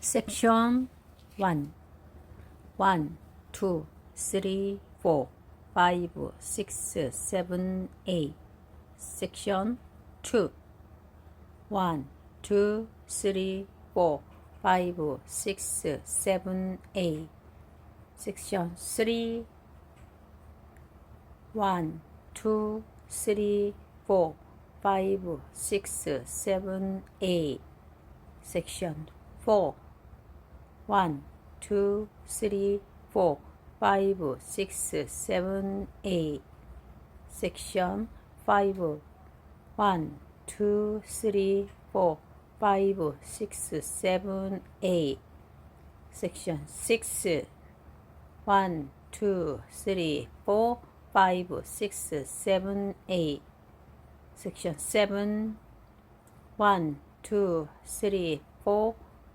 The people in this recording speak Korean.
섹션 1 1, 2, 3, 4, 5, 6, 7, 8 섹션 2 1, 2, 3, 4, 5, 6, 7, 8 섹션 3 1, 2, 3, 4, 5, 6, 7, 8 섹션 4 1, 2, 3, 4, 5, 6, 7, 8 섹션 5 1, 2, 3, 4, 5, 6, 7, 8 섹션 6 1, 2, 3, 4, 5, 6, 7, 8 섹션 7 1, 2, 3, 4,